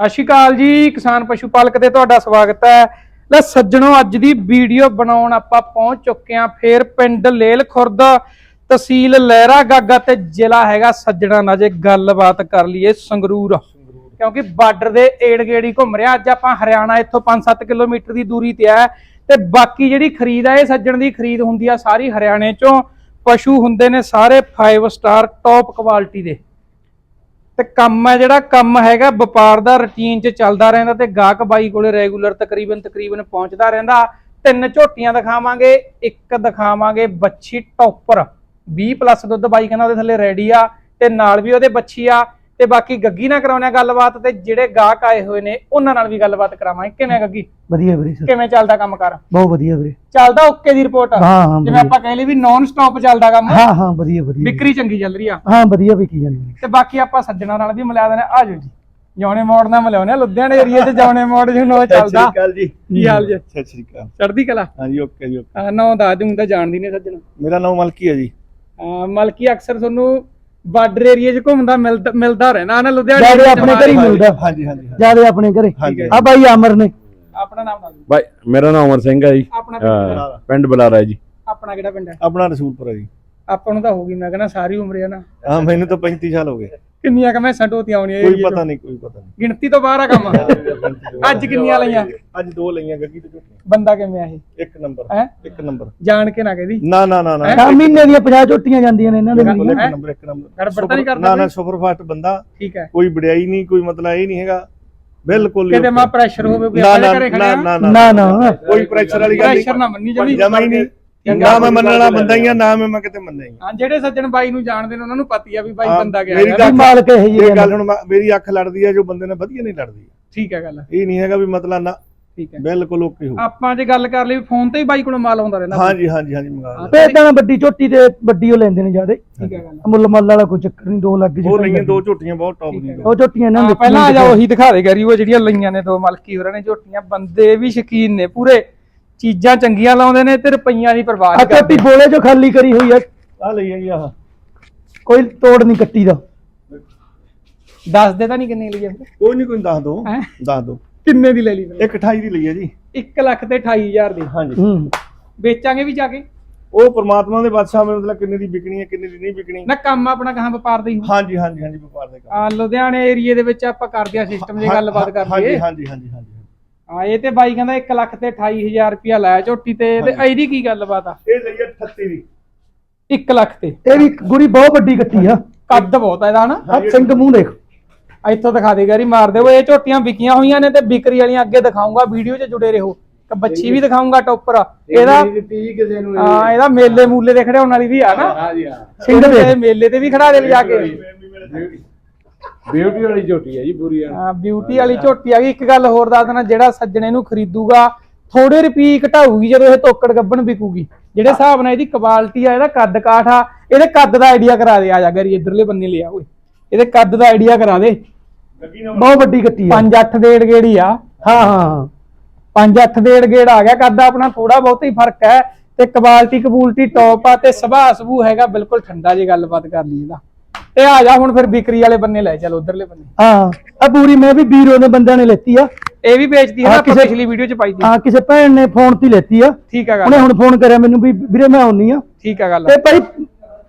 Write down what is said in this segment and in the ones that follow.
ਸਤਿ ਸ਼੍ਰੀ ਅਕਾਲ ਜੀ ਕਿਸਾਨ ਪਸ਼ੂ ਪਾਲਕ ਤੇ ਤੁਹਾਡਾ ਸਵਾਗਤ ਹੈ। ਲੈ ਸੱਜਣੋ ਅੱਜ ਦੀ ਵੀਡੀਓ ਬਣਾਉਣ ਆਪਾਂ ਪਹੁੰਚ ਚੁੱਕੇ ਹਾਂ ਫੇਰ ਪਿੰਡ ਲੇਲ ਖੁਰਦ ਤਹਿਸੀਲ ਲਹਿਰਾ ਗਾਗਾ ਤੇ ਜ਼ਿਲ੍ਹਾ ਹੈਗਾ ਸੱਜਣਾ ਨਾਲ ਜੇ ਗੱਲਬਾਤ ਕਰ ਲਈਏ ਸੰਗਰੂਰ। ਕਿਉਂਕਿ ਬਾਰਡਰ ਦੇ ਏੜ ਗੇੜੀ ਘੁੰਮ ਰਿਹਾ ਅੱਜ ਆਪਾਂ ਹਰਿਆਣਾ ਇੱਥੋਂ 5-7 ਕਿਲੋਮੀਟਰ ਦੀ ਦੂਰੀ ਤੇ ਆ ਤੇ ਬਾਕੀ ਜਿਹੜੀ ਖਰੀਦ ਆ ਇਹ ਸੱਜਣ ਦੀ ਖਰੀਦ ਹੁੰਦੀ ਆ ਸਾਰੀ ਹਰਿਆਣੇ ਚੋਂ। ਪਸ਼ੂ ਹੁੰਦੇ ਨੇ ਸਾਰੇ 5 ਸਟਾਰ ਟੌਪ ਕੁਆਲਿਟੀ ਦੇ। ਤੇ ਕੰਮ ਹੈ ਜਿਹੜਾ, ਕੰਮ ਹੈਗਾ, ਵਪਾਰ ਦਾ ਰੁਟੀਨ 'ਚ ਚੱਲਦਾ ਰਹਿੰਦਾ ਤੇ ਗਾਹਕ ਬਾਈ ਕੋਲੇ ਰੈਗੂਲਰ ਤਕਰੀਬਨ ਤਕਰੀਬਨ ਪਹੁੰਚਦਾ ਰਹਿੰਦਾ। ਤਿੰਨ ਝੋਟੀਆਂ ਦਿਖਾਵਾਂਗੇ, ਇੱਕ ਦਿਖਾਵਾਂਗੇ ਬੱਚੀ ਟੌਪਰ। 20 ਪਲੱਸ ਦੁੱਧ ਬਾਈ ਕਹਿੰਦਾ ਉਹਦੇ ਥੱਲੇ ਰੈਡੀ ਆ ਤੇ ਨਾਲ ਵੀ ਉਹਦੇ ਬੱਚੀ ਆ। ਤੇ ਬਾਕੀ ਗੱਗੀ ਨਾਲ ਕਰਾਉਣੇ ਆ ਗੱਲਬਾਤ ਤੇ ਜਿਹੜੇ ਗਾਹਕ ਆਏ ਹੋਏ ਨੇ ਉਹਨਾਂ ਨਾਲ ਵੀ ਗੱਲਬਾਤ ਕਰਾਵਾਂਗੇ ਕਿਵੇਂ ਗੱਗੀ ਵਧੀਆ ਵੀਰੇ ਸਰ। ਕਿਵੇਂ ਚੱਲਦਾ ਕੰਮ ਕਰ? ਬਹੁਤ ਵਧੀਆ ਵੀਰੇ। ਚੱਲਦਾ ਓਕੇ ਦੀ ਰਿਪੋਰਟ ਹਾਂ ਹਾਂ ਜਿਵੇਂ। ਆਪਾਂ ਕਹਿ ਲਈ ਵੀ ਨਾਨ ਸਟਾਪ ਚੱਲਦਾ ਕੰਮ। ਹਾਂ ਹਾਂ ਵਧੀਆ ਵਧੀਆ। ਵਿਕਰੀ ਚੰਗੀ ਚੱਲ ਰਹੀ ਆ। ਹਾਂ ਵਧੀਆ ਵੀ ਕੀ ਜਾਂਦੀ ਤੇ ਬਾਕੀ ਆਪਾਂ ਸੱਜਣਾ ਨਾਲ ਵੀ ਮਿਲਾ ਦੇਣਾ। ਆ ਜਾਓ ਜੀ। ਜੌਣੇ ਮੋੜ ਨਾਲ ਮਿਲਾਉਣੇ ਲੁਧਿਆਣੇ ਏਰੀਆ 'ਚ ਜੌਣੇ ਮੋੜ ਜਿਹਨੂੰ ਉਹ ਚੱਲਦਾ। ਅਕਾਲ ਜੀ। ਕੀ ਹਾਲ ਜੀ? ਸਤਿ ਸ਼੍ਰੀ ਅਕਾਲ। ਚੜ੍ਹਦੀ ਕਲਾ? ਹਾਂਜੀ ਓਕੇ ਜੀ ਓਕੇ ਆ ਨਾਂ ਦੱਸ ਦੂੰ ਤਾਂ ਜਾਣਦੀ ਨੇ ਸੱਜਣਾ। ਮੇਰਾ ਨਾਮ ਮਲਕੀ ਹੈ ਜੀ। ਮਲਕੀ ਅਕਸਰ ਤੁਹਾਨੂੰ ਬਾਰਡਰ ਏਰੀਆ 'ਚ ਘੁੰਮਦਾ ਮਿਲਦਾ ਮਿਲਦਾ ਰਹਿਣਾ ਨਾ ਲੁਧਿਆਣੇ ਜ਼ਿਆਦਾ ਆਪਣੇ ਘਰ ਮਿਲਦਾ। ਹਾਂਜੀ ਹਾਂਜੀ। ਜ਼ਿਆਦਾ ਆਪਣੇ ਘਰੇ। ਹਾਂਜੀ। ਆ ਬਾਈ ਅਮਰ ਨੇ। ਆਪਣਾ ਨਾਮ ਦੱਸ ਦਿਓ। ਬਾਈ ਮੇਰਾ ਨਾਮ ਅਮਰ ਸਿੰਘ ਹੈ ਜੀ। ਆਪਣਾ ਪਿੰਡ ਕਿਹੜਾ? ਪਿੰਡ ਬਲਾਰਾ ਹੈ ਜੀ। ਆਪਣਾ ਕਿਹੜਾ ਪਿੰਡ ਹੈ? ਆਪਣਾ ਰਸੂਲਪੁਰ ਹੈ ਜੀ। ਆਪਾਂ ਨੂੰ ਤਾਂ ਹੋ ਗਈ ਮੈਂ ਕਹਿੰਦਾ ਸਾਰੀ ਉਮਰ ਹੈ ਨਾ। ਹਾਂ ਮੈਨੂੰ ਤਾਂ 35 ਸਾਲ ਹੋ ਗਏ। ਕਿੰਨੀਆਂ ਕਮੇ ਸੰਟੋਤੀਆਂ ਆਉਣੀਆਂ ਕੋਈ area 'ਚ? ਪਤਾ ਨਹੀਂ ਕੋਈ ਪਤਾ ਨਹੀਂ ਗਿਣਤੀ ਤੋਂ ਬਾਹਰ ਆ ਕੰਮ ਅੱਜ ਕਿੰਨੀਆਂ ਲਈਆਂ ਅੱਜ ਦੋ ਲਈਆਂ ਗੱਗੀ ਤੇ ਝੋਟੀਆਂ ਬੰਦਾ ਕਿਵੇਂ ਆ ਇਹ ਇੱਕ ਨੰਬਰ ਹੈ ਇੱਕ ਨੰਬਰ ਜਾਣ ਕੇ ਨਾ ਕਹਦੀ ਨਾ ਨਾ ਨਾ ਨਾ ਹੈਂ? ਆ ਮਹੀਨੇ ਦੀਆਂ 50 ਝੋਟੀਆਂ ਜਾਂਦੀਆਂ ਨੇ ਇਹਨਾਂ ਦੇ? ਇੱਕ। ਨੰਬਰ ਇੱਕ ਨੰਬਰ ਗੜਬੜ ਨਹੀਂ ਕਰਦਾ ਨਾ ਨਾ ਕੋਈ? ਸੁਪਰ ਫਾਸਟ ਬੰਦਾ ਠੀਕ ਹੈ ਕੋਈ ਵਡਿਆਈ ਨਹੀਂ ਕੋਈ ਮਤਲਬ ਇਹ ਨਹੀਂ ਹੈਗਾ ਬਿਲਕੁਲ ਕਿਤੇ ਮਾ ਪ੍ਰੈਸ਼ਰ ਹੋਵੇ ਕੋਈ ਆਪਣੇ ਘਰੇ ਨਾ ਖੜਿਆ ਨਾ ਨਾ ਨਾ ਕੋਈ ਪ੍ਰੈਸ਼ਰ ਵਾਲੀ ਗੱਲ ਪ੍ਰੈਸ਼ਰ ਨਾ ਮੰਨੀ ਜਮੀ ਜਮਾ ਹੀ ਨਹੀਂ ਨਾ ਮੈਂ ਮੰਨਣ ਵਾਲਾ ਬੰਦਾ ਹੀ ਆ ਨਾ ਮੈਂ ਮੈਂ ਕਿਤੇ ਮੰਨਿਆ ਹੀ ਆ। ਹਾਂ ਜਿਹੜੇ ਸੱਜਣ ਬਾਈ ਨੂੰ ਜਾਣਦੇ ਨੇ ਉਹਨਾਂ ਨੂੰ ਪਤੀ ਆ ਵੀ ਬਾਈ ਹਾਂ, ਬੰਦਾ ਗਿਆ ਮੇਰੀ ਯਾਰ। ਮਾਲਕ ਇਹ ਇਹ ਜਿਹੇ ਗੱਲ ਹੁਣ ਮੈਂ- ਮੇਰੀ ਅੱਖ ਲੜਦੀ ਆ ਜੋ ਬੰਦੇ ਨੇ ਵਧੀਆ ਨਹੀਂ ਲੜਦੀ। ਠੀਕ ਹੈ ਗੱਲ। ਇਹ ਨਹੀਂ ਹੈਗਾ ਵੀ ਮਤਲਬ ਨਾ ਠੀਕ ਹੈ ਬਿਲਕੁਲ ਓਕੇ ਹੋ। ਆਪਾਂ ਜੇ ਗੱਲ ਕਰ ਲਈ ਫੋਨ ਤੇ ਹੀ ਬਾਈ ਕੋਲੋਂ ਮਾਲ ਆਉਂਦਾ ਰਹਿੰਦਾ। ਹਾਂਜੀ ਹਾਂਜੀ ਹਾਂਜੀ ਮੰਗਾ ਲਓ। ਭੇਜਦਾ ਨਾ ਵੱਡੀ ਝੋਟੀ ਤੇ ਵੱਡੀ ਉਹ ਲੈਂਦੇ ਨੇ ਜਿਆਦੇ। ਠੀਕ ਹੈ ਗੱਲ। ਮੁੱਲ ਮੱਲ ਵਾਲਾ ਕੋਈ ਚੱਕਰ ਨਹੀਂ 2 ਲੱਖ ਉਹ ਲਈਆਂ ਦੋ ਝੋਟੀਆਂ ਬਹੁਤ ਟੌਪ ਹੈ। ਦੀਆਂ ਉਹ ਝੋਟੀਆਂ ਇਹਨਾਂ ਹਾਂ, ਨੇ ਪਹਿਲਾਂ ਆ ਜਾ ਉਹੀ ਦਿਖਾ ਦੇ ਗਰੀ ਉਹ ਜਿਹੜੀਆਂ ਲਈਆਂ ਨੇ ਦੋ ਮਲਕੀ ਹੋਰਾਂ ਨੇ ਝੋਟੀਆਂ ਬੰਦੇ ਵੀ ਸ਼ਕੀਨ ਨੇ ਪੂਰੇ। ਚੀਜ਼ਾਂ ਚੰਗੀਆਂ ਲਾਉਂਦੇ ਨੇ ਤੇ ਰੁਪਈਆਂ ਦੀ ਪਰਵਾਹ ਆ ਨਹੀਂ ਝੋਟੀ ਕਰਦੇ ਬੋਲੇ ਜੋ ਖਾਲੀ ਕਰੀ ਹੋਈ ਆ। ਆ ਲਈ ਜੀ ਆਹ ਕੋਈ ਤੋੜ ਨਹੀਂ ਕੱਟੀ ਦਾ। ਦੱਸ ਦੇ ਤਾਂ ਨਹੀਂ ਕਿੰਨੇ ਲਈ ਜਾਂਦੇ ਕੋਈ ਨਹੀਂ ਕੋਈ ਦੱਸ ਦੋ ਹੈਂ? ਦੱਸ ਦੋ। ਕਿੰਨੇ ਦੀ ਲੈ ਲਈ ਇੱਕ 28 ਦੀ ਲਈ ਹੈ ਜੀ। 1 ਲੱਖ ਤੇ 28000 ਦੀ। ਹਾਂਜੀ। ਹੂੰ। ਵੇਚਾਂਗੇ ਵੀ ਜਾ ਕੇ? ਉਹ ਪ੍ਰਮਾਤਮਾ ਦੇ ਬਾਦਸ਼ਾਹ ਮੇ ਮਤਲਬ ਕਿੰਨੇ ਦੀ ਵਿਕਣੀ ਹੈ ਕਿੰਨੇ ਦੀ ਨਹੀਂ ਵਿਕਣੀ। ਨਾ ਕੰਮ ਆਪਣਾ ਕਹਾਂ ਵਪਾਰ ਦਾ ਹੀ ਹਾਂਜੀ ਹਾਂਜੀ ਹਾਂਜੀ ਵਪਾਰ ਦੇ ਕੰਮ। ਆ ਲੁਧਿਆਣੇ ਏਰੀਏ ਦੇ ਵਿੱਚ ਆਪਾਂ ਕਰਦੇ ਆ ਸਿਸਟਮ ਦੀ ਗੱਲਬਾਤ ਕਰ ਹਾਂਜੀ ਲਈਏ ਹਾਂਜੀ ਹਾਂਜੀ ਹਾਂਜੀ। ਹਾਂ ਇਹ ਤੇ ਬਾਈ ਕਹਿੰਦਾ 1 ਲੱਖ ਤੇ 28000 ਰੁਪਿਆ ਲਾਇਆ ਝੋਟੀ ਤੇ ਤੇ ਇਹਦੀ ਕੀ ਗੱਲਬਾਤ ਆ? ਇਹ ਲਈ ਹੈ 38 ਦੀ। 1 ਲੱਖ ਤੇ। ਇਹ ਵੀ ਗੁਰੀ ਬਹੁਤ ਵੱਡੀ ਕੱਟੀ ਆ। ਕੱਦ ਬਹੁਤ ਆ ਇਹਦਾ ਹਨਾ? ਆ ਸਿੰਘ ਮੂੰਹ ਦੇਖ। ਇੱਥੋਂ ਦਿਖਾ ਦੇ ਗਾਰੀ ਮਾਰ ਦੇ ਉਹ ਇਹ ਝੋਟੀਆਂ ਵਿਕੀਆਂ ਹੋਈਆਂ ਨੇ ਤੇ ਵਿਕਰੀ ਵਾਲੀਆਂ ਅੱਗੇ ਦਿਖਾਉਂਗਾ ਵੀਡੀਓ 'ਚ ਜੁੜੇ ਰਹੋ। ਤੇ ਬੱਚੀ ਵੀ ਦਿਖਾਉਂਗਾ ਟੋਪਰ ਇਹਦਾ ਕਿਸੇ ਨੂੰ ਹਾਂ ਇਹਦਾ ਮੇਲੇ ਮੂਲੇ ਦੇ ਖੜਾਉਣ ਵਾਲੀ ਵੀ ਆ ਨਾ ਹਾਂਜੀ ਹਾਂ ਸਿੰਘ ਦੇ ਮੇਲੇ ਤੇ ਵੀ ਖੜਾ ਦੇ ਲਿਜਾ ਕੇ। ਬਿਊਟੀ ਵਾਲੀ ਝੋਟੀ ਹੈ ਜੀ ਪੂਰੀ ਹਾਂ ਬਿਊਟੀ ਵਾਲੀ ਝੋਟੀ ਆ ਗਈ। ਇੱਕ ਗੱਲ ਹੋਰ ਦੱਸ ਦੇਣਾ ਜਿਹੜਾ ਸੱਜਣੇ ਨੂੰ ਖਰੀਦੂਗਾ ਥੋੜੇ ਰੁਪਏ ਘਟਾਊਗੀ ਜਦੋਂ ਇਹ ਤੋਕੜ ਗੱਬਣ ਵਿਕੂਗੀ। ਜਿਹੜੇ ਹਿਸਾਬ ਨਾਲ ਇਹਦੀ ਕੁਆਲਿਟੀ ਆ ਇਹਦਾ ਕੱਦ ਕਾਠ ਆ ਇਹਦੇ ਕੱਦ ਦਾ ਆਈਡੀਆ ਕਰਾ ਦੇ ਆ ਜਾ ਗਰੀ ਇਧਰਲੇ ਬੰਨੇ ਲਿਆ ਓਏ। ਇਹਦੇ ਕੱਦ ਦਾ ਆਈਡੀਆ ਕਰਾ ਦੇ। ਬਹੁਤ ਵੱਡੀ ਕੱਟੀ ਆ। 5-8 ਡੇਢ ਗੇੜੀ ਆ। ਹਾਂ ਹਾਂ 5-8 ਡੇਢ ਗੇੜ ਆ ਗਿਆ ਕੱਦ ਆਪਣਾ ਥੋੜਾ ਬਹੁਤ ਹੀ ਫ਼ਰਕ ਹੈ। ਤੇ ਕੁਆਲਿਟੀ ਕਬੂਲਟੀ ਟੌਪ ਆ ਤੇ ਸੁਭਾਅ ਸਬੂ ਹੈਗਾ ਬਿਲਕੁਲ ਠੰਡਾ ਜੇ ਗੱਲਬਾਤ ਕਰ ਲਈ ਇਹਦਾ ਤੇ ਆ ਜਾ ਹੁਣ ਫਿਰ ਵਿਕਰੀ ਵਾਲੇ ਬੰਨੇ ਲੈ ਚੱਲ ਉਧਰਲੇ ਬੰਨੇ। ਹਾਂ ਆ ਪੂਰੀ ਮੈਂ ਵੀ ਵੀਰੋ ਦੇ ਬੰਦਿਆਂ ਨੇ ਲੈਤੀ ਆ। ਇਹ ਵੀ ਵੇਚਦੀ ਹੈ ਨਾ ਹਾਂ, ਆਪਾਂ ਪਿਛਲੀ ਵੀਡੀਓ ਚ ਪਾਈ ਸੀ। ਹਾਂ ਕਿਸੇ ਭੈਣ ਨੇ ਫੋਨ ਤੇ ਹੀ ਲੈਤੀ ਆ। ਠੀਕ ਆ ਗੱਲ। ਉਹਨੇ ਹੁਣ ਫੋਨ ਕਰਿਆ ਮੈਨੂੰ ਵੀ ਵੀਰੇ ਮੈਂ ਆਉਣੀ ਆ। ਠੀਕ ਆ ਗੱਲ। ਤੇ ਭਾਈ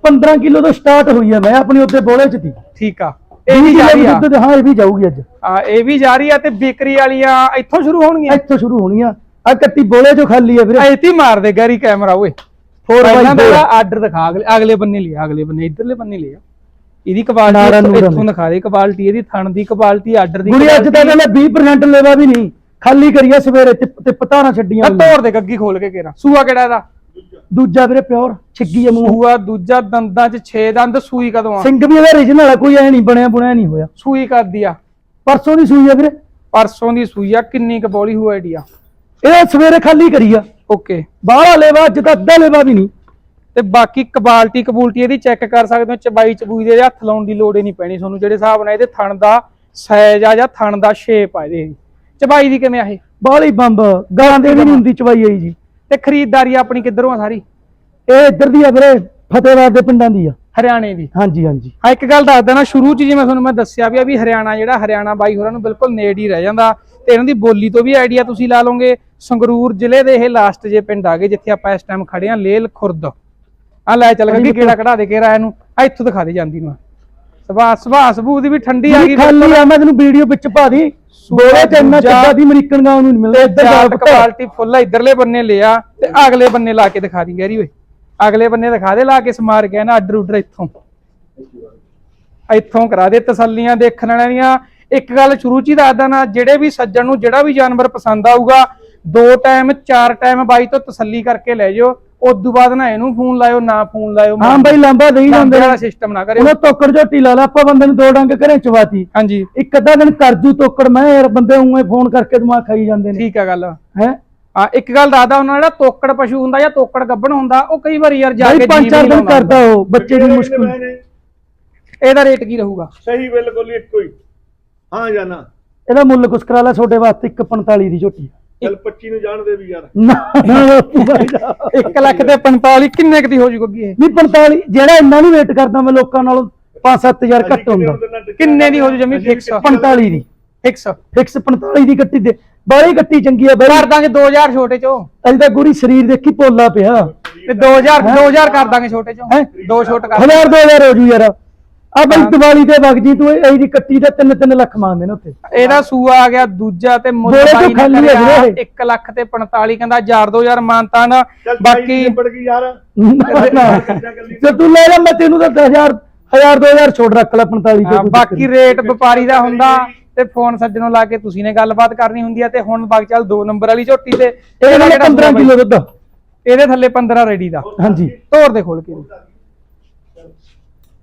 15 ਕਿਲੋ ਤੋਂ ਸਟਾਰਟ ਹੋਈ ਆ ਮੈਂ ਆਪਣੀ ਉੱਤੇ ਬੋਲੇ ਚ ਦੀ। ਠੀਕ ਆ। ਇਹ ਵੀ ਜਾ ਰਹੀ ਆ। ਹਾਂ ਇਹ ਵੀ ਜਾਊਗੀ ਅੱਜ। ਆ ਇਹ ਵੀ ਜਾ ਰਹੀ ਆ ਤੇ ਵਿਕਰੀ ਵਾਲੀਆਂ ਇੱਥੋਂ ਸ਼ੁਰੂ ਹੋਣਗੀਆਂ? ਇੱਥੋਂ ਸ਼ੁਰੂ ਹੋਣੀ ਆ ਆ ਕੱਟੀ ਬੋਲੇ ਚੋਂ ਖਾਲੀ ਆ ਵੀਰੇ। ਐਤੀ ਮਾਰ ਦੇ ਗੈਰੀ ਕੈਮਰਾ ਓਏ। Four by ਪਹਿਲਾਂ four। ਦਾ ਆਰਡਰ ਦਿਖਾ ਅਗਲੇ ਅਗਲੇ ਬੰਨੇ ਲਿਆ ਅਗਲੇ ਬੰਨੇ ਇਧਰਲੇ ਬੰਨੇ ਲਿਆ। ਇਹਦੀ ਨੂਰਾ ਇੱਥੋਂ ਦਿਖਾ ਦੇ ਕੁਆਲਿਟੀ ਇਹਦੀ ਥਣ ਦੀ ਕੁਆਲਿਟੀ ਆਰਡਰ ਦੀ ਗੁੜੀ ਅੱਜ ਤੱਕ ਇਹਨੇ 20% ਲੈਵਾ ਵੀ ਨਹੀਂ। ਖਾਲੀ ਕਰੀਆ ਸਵੇਰੇ ਤੇ ਤੇ ਪਤਾਣਾ ਛੱਡੀਆਂ ਆ ਹੋਈਆਂ। ਤੋੜ ਦੇ ਗੱਗੀ ਖੋਲ ਕੇ ਕੇਰਾ ਸੂਆ ਕਿਹੜਾ ਇਹਦਾ? ਦੂਜਾ ਵੀਰੇ ਪਿਓਰ ਛਿੱਗੀ ਆ ਮੂੰਹ। ਸੂਆ ਦੂਜਾ ਦੰਦਾਂ 'ਚ 6 ਦੰਦ ਸੂਈ ਕਦੋਂ ਆ? ਸਿੰਘ ਵੀ ਇਹਦਾ origignal ਆ ਕੋਈ ਐ ਨਹੀਂ ਬਣਿਆ ਬੁਣਿਆ ਨਹੀਂ ਹੋਇਆ। ਸੂਈ ਕਰਦੀ ਆ? ਪਰਸੋਂ ਦੀ ਸੂਈ ਆ ਵੀਰੇ। ਪਰਸੋਂ ਦੀ ਸੂਈ ਆ ਕਿੰਨੀ ਕ ਬੋਲੀ ਹੋਈ ਆਈਡੀਆ? ਇਹ ਸਵੇਰੇ ਖਾਲੀ ਕਰੀ ਆ। ਓਕੇ। ਬਾਹਲਾ ਲੈਵਾ ਅੱਜ ਤੱਕ ਅੱਧਾ ਲੈਵਾ ਵੀ ਨਹੀਂ। ਤੇ ਬਾਕੀ ਕੁਆਲਿਟੀ ਕਬੂਲਟੀ ਇਹਦੀ ਚੈੱਕ ਕਰ ਸਕਦੇ ਹੋ ਚਬਾਈ ਚਬੂਈ ਦੇ ਹੱਥ ਲਾਉਣ ਦੀ ਲੋੜ ਹੀ ਨਹੀਂ ਪੈਣੀ ਤੁਹਾਨੂੰ ਜਿਹੜੇ ਹਿਸਾਬ ਨਾਲ ਇਹਦੇ ਥਣ ਦਾ ਸਾਈਜ਼ ਆ ਜਾਂ ਥਣ ਦਾ ਸ਼ੇਪ ਆ ਇਹਦੇ ਚਬਾਈ ਦੀ ਕਿਵੇਂ ਆ ਇਹ? ਬਾਹਲੀ ਬੰਬ ਗਾਂ ਦੇ ਵੀ ਨਹੀਂ ਹੁੰਦੀ ਚਵਾਈ ਆਈ ਜੀ। ਤੇ ਖਰੀਦਦਾਰੀ ਆਪਣੀ ਕਿੱਧਰੋਂ ਆ ਸਾਰੀ? ਇਹ ਇੱਧਰ ਦੀ ਆ ਵੀਰੇ ਫਤਿਹਵਾਦ ਦੇ ਪਿੰਡਾਂ ਦੀ ਆ। ਹਰਿਆਣੇ ਦੀ? ਹਾਂਜੀ ਹਾਂਜੀ। ਹਾਂ ਇੱਕ ਗੱਲ ਦੱਸ ਦੇਣਾ ਸ਼ੁਰੂ 'ਚ ਜਿਵੇਂ ਤੁਹਾਨੂੰ ਮੈਂ ਦੱਸਿਆ ਵੀ ਆ ਵੀ ਹਰਿਆਣਾ ਜਿਹੜਾ ਹਰਿਆਣਾ ਬਾਈ ਹੋਰਾਂ ਨੂੰ ਬਿਲਕੁਲ ਨੇੜ ਹੀ ਰਹਿ ਜਾਂਦਾ। ਤੇ ਇਹਨਾਂ ਦੀ ਬੋਲੀ ਤੋਂ ਵੀ ਆਈਡੀਆ ਤੁਸੀਂ ਲਾ ਲਓਗੇ। ਸੰਗਰੂਰ ਜ਼ਿਲ੍ਹੇ ਦੇ ਇਹ ਲਾਸਟ ਜੇ ਪਿੰਡ ਆ ਗਏ ਜਿੱਥੇ ਆਪਾਂ ਇਸ ਟਾਈਮ ਖੜੇ ਆ ਲੇਲ ਖੁਰਦ ਆ ਲੈ ਚੱਲ ਗੱਡੀ ਕਿਹੜਾ ਕਢਾ ਦੇ ਕੇ ਰਾਇ ਨੂੰ ਆ ਇੱਥੋਂ ਦਿਖਾ ਦੇ ਜਾਂਦੀ ਨੂੰ ਸੁਭਾਅ ਸੁਭਾਅ ਸਬੂਤ ਵੀ ਠੰਡੀ ਆ ਗਈ ਖਾਲੀ ਆ ਮੈਂ ਤੈਨੂੰ ਵੀਡੀਓ ਵਿੱਚ ਪਾ ਦੀ। ਬੋਲੇ ਤੇ ਇੰਨਾ ਚੱਕਾ ਦੀ ਅਮਰੀਕਨ ਗਾਉਂ ਨੂੰ ਨਹੀਂ ਮਿਲਦਾ ਇੱਧਰ ਜਾ। ਕੁਆਲਿਟੀ ਫੁੱਲ ਇਧਰਲੇ ਬੰਨੇ ਲਿਆ ਤੇ ਅਗਲੇ ਬੰਨੇ ਲਾ ਕੇ ਦਿਖਾ ਦੀ ਗੈਰੀ ਓਏ। ਅਗਲੇ ਬੰਨੇ ਦਿਖਾ ਦੇ ਲਾ ਕੇ ਸਮਾਰ ਗਿਆ ਨਾ ਆਰਡਰ ਉਡਰ ਇੱਥੋਂ। ਇੱਥੋਂ ਕਰਾ ਦੇ ਤਸੱਲੀਆਂ ਦੇਖਣ ਵਾਲਿਆਂ। ਦੀਆਂ ਇੱਕ ਗੱਲ ਸ਼ੁਰੂ ਚ ਹੀ ਦੱਸਦਾ ਨਾ ਜਿਹੜੇ ਵੀ ਸੱਜਣ ਨੂੰ ਜਿਹੜਾ ਵੀ ਜਾਨਵਰ ਪਸੰਦ ਆਊਗਾ ਦੋ ਟਾਈਮ ਚਾਰ ਟਾਈਮ ਬਾਈ ਤੋਂ ਤਸੱਲੀ ਕਰਕੇ ਲੈ ਜਾਓ। ਉਦੋਂ ਬਾਅਦ ਨਾ ਇਹਨੂੰ ਫੋਨ ਲਾਇਓ ਨਾ ਫੋਨ ਲਾਇਓ ਹਾਂ ਬਾਈ ਲਾਂਬਾ ਦੇਈ ਜਾਂਦੇ ਨੇ। ਸਿਸਟਮ ਨਾ ਕਰਿਓ। ਉਹਨਾਂ ਤੋਕੜ ਝੋਟੀ ਲਾ ਲਾ ਆਪਾਂ ਬੰਦੇ ਨੂੰ ਦੋ ਡੰਗ ਘਰੇ ਚਵਾਤੀ। ਹਾਂਜੀ। ਇੱਕ ਅੱਧਾ ਦਿਨ ਕਰਜੂ ਤੋਕੜ ਮੈਂ ਯਾਰ ਬੰਦੇ ਉਵੇਂ ਫੋਨ ਕਰਕੇ ਦਿਮਾਗ ਖਾਈ ਜਾਂਦੇ ਨੇ। ਠੀਕ ਆ ਗੱਲ। ਹੈ? ਹਾਂ ਇੱਕ ਗੱਲ ਦੱਸਦਾ ਉਹਨਾਂ ਜਿਹੜਾ ਤੋਕੜ ਪਸ਼ੂ ਹੁੰਦਾ ਜਾਂ ਤੋਕੜ ਗੱਭਣ ਹੁੰਦਾ ਉਹ ਕਈ ਵਾਰੀ ਯਾਰ ਜਾ ਕੇ ਪੰਜ ਚਾਰ ਦਿਨ ਕਰਦਾ ਉਹ ਬੱਚੇ ਦੀ ਮੁਸ਼ਕਲ ਇਹਦਾ ਰੇਟ ਕੀ ਰਹੂਗਾ? ਸਹੀ ਬਿਲਕੁਲ ਇੱਕੋ ਹੀ। ਹਾਂ ਜਾਨਾ ਇਹਦਾ ਮੁੱਲ ਕੁਛ ਕਰਾ ਲੈ ਛੋਟੇ ਵਾਸਤੇ 145 ਦੀ ਝੋਟੀ ਚਲ 25 ਨੂੰ ਜਾਣਦੇ ਵੀ ਯਾਰ। ਨਾ ਨਾ ਬਾਈ ਦਾ। 1 ਲੱਖ ਤੇ 45 ਕਿੰਨੇ ਕੁ ਦੀ ਹੋ ਜੂ ਗੱਗੀ ਇਹ? ਨਹੀਂ 45 ਜਿਹੜਾ ਇੰਨਾ ਨਹੀਂ ਵੇਟ ਕਰਦਾ ਮੈਂ ਲੋਕਾਂ ਨਾਲੋਂ 5-7000 ਘੱਟ ਹੁੰਦਾ। ਕਿੰਨੇ ਦੀ ਹੋ ਜੂ ਜਮੀ? ਫਿਕਸ 45 ਦੀ। ਫਿਕਸ ਫਿਕਸ 45 ਦੀ ਦੇ। ਬਾਹਲੀ ਕੱਟੀ ਚੰਗੀ ਆ ਬਾਈ ਕਰ ਦਾਂਗੇ 2000 ਛੋਟੇ ਚੋਂ। ਅਜੇ ਤਾਂ ਗੁਰੀ ਸਰੀਰ ਦੇਖੀ ਪੋਲਾ ਪਿਆ। ਤੇ 2000 2000 ਕਰ ਦਾਂਗੇ ਛੋਟੇ ਚੋਂ। ਹੈਂ? ਦੋ ਛੋਟ ਕਰ। ਹਜ਼ਾਰ ਦੋ ਹਜ਼ਾਰ ਹੋ ਜੂ ਯਾਰ। ਆ ਬਈ ਦੀਵਾਲੀ ਤੇ ਵਗ ਜੀ ਤੂੰ ਇਹ ਦੀ ਕੱਟੀ ਦੇ 3-3 ਲੱਖ ਮੰਗਦੇ ਨੇ ਉੱਥੇ। ਇਹਦਾ ਸੂਆ ਆ ਗਿਆ ਦੂਜਾ ਤੇ ਮੁੱਲ ਬਾਈ ਨੇ ਖਾਲੀ ਆ ਕਰਿਆ ਵੀਰੇ। 1 ਲੱਖ ਤੇ 45 ਕਹਿੰਦਾ 1000 2000 ਮਾਨਤਾ ਨਾ ਬਾਕੀ ਨਿਬੜ ਗਈ ਯਾਰ। ਜੇ ਤੂੰ ਲੈ ਲੈ ਮੈਂ ਤੈਨੂੰ ਤਾਂ 10000 1000 2000 ਛੋੜ ਰੱਖ ਲੈ 45 ਤੇ ਹਾਂ, ਬਾਕੀ ਰੇਟ ਵਪਾਰੀ ਦਾ ਹੁੰਦਾ ਤੇ ਫੋਨ ਸੱਜਣੋਂ ਲਾ ਕੇ ਤੁਸੀਂ ਨੇ ਗੱਲਬਾਤ ਕਰਨੀ ਹੁੰਦੀ ਆ ਤੇ ਹੁਣ ਬਾਗ ਚੱਲ 2 ਨੰਬਰ ਵਾਲੀ ਝੋਟੀ ਤੇ ਇਹਦੇ ਨਾਲ ਕਿਹੜਾ 15 ਸੂਆ ਕਿਲੋ ਦੁੱਧ? ਇਹਦੇ ਥੱਲੇ 15 ਰੈਡੀ ਦਾ। ਹਾਂਜੀ। ਤੋਰ ਦੇ ਖੋਲ ਕੇ।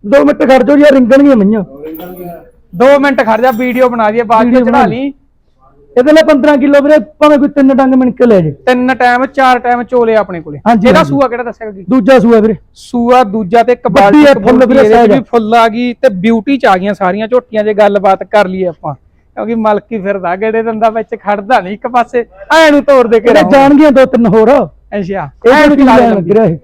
2 ਮਿੰਟ ਖੜ ਜਾਓ ਯਾਰ ਰਿੰਗਣਗੀਆਂ ਮਈਆਂ 2 ਮਿੰਟ ਖੜ ਜਾ ਵੀਡੀਓ ਬਣਾ ਦਈਏ ਬਾਅਦ ਵੀਡੀਓ ਚ ਚੜਾ ਲਈ। ਇਹਦੇ ਨਾਲ 15 ਕਿਲੋ ਵੀਰੇ ਭਾਵੇਂ ਕੋਈ ਤਿੰਨ ਡੰਗ ਮਿਣ ਕੇ ਲੈ ਜੇ। ਤਿੰਨ ਟਾਈਮ ਚਾਰ ਟਾਈਮ ਚੋਲੇ ਆਪਣੇ ਕੋਲੇ। ਹਾਂਜੀ, ਇਹਦਾ। ਸੂਆ ਕਿਹੜਾ ਦੱਸਿਆ ਜੀ ਦੂਜਾ ਸੂਆ ਵੀਰੇ। ਸੂਆ ਦੂਜਾ ਤੇ ਆ, ਫੁੱਲ ਵੀਰੇ size ਵੀ। ਫੁੱਲ ਆ ਗਈ ਤੇ ਬਿਊਟੀ ਚ ਆ ਗਈਆਂ ਸਾਰੀਆਂ ਝੋਟੀਆਂ ਜੇ ਗੱਲਬਾਤ ਕਰ ਲਈਏ ਆਪਾਂ। ਕਿਉਂਕਿ ਮਲਕੀ ਫਿਰਦਾ ਗੇੜੇ ਦੰਦਾ ਵਿੱਚ ਖੜਦਾ ਨਹੀਂ ਇੱਕ ਪਾਸੇ। ਐ ਨੂੰ ਤੋੜ ਦੇ ਕੇ ਜਾਣਗੀਆਂ ਦੋ ਤਿੰਨ ਹੋਰ। ਅੱਛਾ ਐ ਨੂੰ ਚਲਾ ਲੈਣ ਦੇ ਲੱਗ ਰਿਹਾ ਇਹ।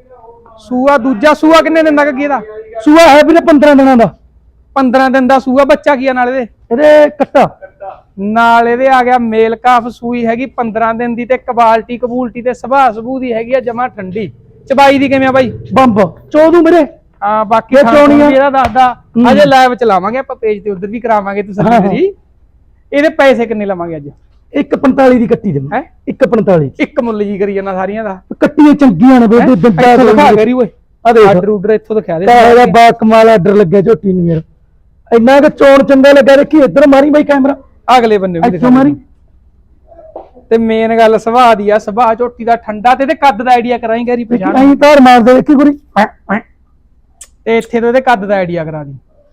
ਸੂਆ ਦੂਜਾ ਸੂਆ ਕਿੰਨੇ ਦਿਨ ਦਾ ਗੱਗੀ ਦਾ ਸੂਆ ਹੈ ਵੀਰੇ 15 ਦਿਨਾਂ ਦਾ। 15 ਦਿਨ ਦਾ ਸੂਆ ਬੱਚਾ ਕੀ ਆ ਨਾਲ ਇਹਦੇ? ਇਹਦੇ ਕੱਟਾ। ਨਾਲ ਇਹਦੇ ਆ ਗਿਆ ਮੇਲ ਕਾਫ ਸੂਈ ਹੈਗੀ 15 ਦਿਨ ਦੀ ਤੇ ਕਬਾਲਟੀ ਕਬੂਲਟੀ ਤੇ ਸੁਭਾਅ ਸਬੂ ਦੀ ਹੈਗੀ ਆ ਜਮਾ ਠੰਡੀ। ਚਬਾਈ ਦੀ ਕਿਵੇਂ ਆ ਬਾਈ? ਬੰਬ। ਚੋਦੂ ਵੀਰੇ। ਹਾਂ ਬਾਕੀ ਇਹਦਾ ਦੱਸਦਾ। ਅਜੇ ਲਾਈਵ ਚਲਾਵਾਂਗੇ ਆਪਾਂ ਪੇਜ ਤੇ ਉਧਰ ਵੀ ਕਰਾਵਾਂਗੇ ਤੁਸੀਂ। ਜੀ ਇਹਦੇ ਪੈਸੇ ਕਿੰਨੇ ਲਵਾਂਗੇ ਅੱਜ? 145 ਦੀ ਕੱਟੀ ਦੇ ਹੈਂ? 145 ਇੱਕ ਮੁੱਲ ਜੀ ਕਰੀ ਜਾਂਦਾ ਸਾਰੀਆਂ ਦਾ। ਕੱਟੀਆਂ ਚੰਗੀਆਂ ਨੇ ਬੇਟੇ ਦੰਦਾ ਦਿਖਾ ਕਰੀ ਓਏ। ਆ ਦੇਖ। ਆਰਡਰ ਉਡਰ ਇੱਥੋਂ ਦਿਖਾ ਦੇ। ਤਾਂ ਇਹਦਾ ਬਾ ਕਮਾਲ ਆਰਡਰ ਲੱਗਿਆ ਝੋਟੀ ਨੂੰ ਯਾਰ। ਇੰਨਾ ਕਿ ਚੋਣ ਚੰਗਾ ਲੱਗਾ ਦੇਖੀ ਇੱਧਰ ਮਾਰੀ ਬਾਈ ਕੈਮਰਾ। ਅਗਲੇ ਬੰਨੇ ਵੀ ਇੱਥੋਂ ਦਿਖਾ ਮਾਰੀ ਤੇ ਮੇਨ ਗੱਲ ਸੁਭਾਅ ਦੀ ਆ ਸੁਭਾਅ ਝੋਟੀ ਦਾ ਠੰਡਾ ਤੇ ਇਹਦੇ ਕੱਦ ਦਾ ਆਈਡੀਆ ਕਰਾਈ ਗੈਰੀ ਪਛਾਣ। ਐਂ ਧਾਰ ਮਾਰਦੇ ਦੇਖੀ ਗੁਰੀ ਤੇ ਇੱਥੇ ਤੋਂ ਇਹਦੇ ਕੱਦ ਦਾ ਆਈਡੀਆ ਕਰਾ ਦੀ।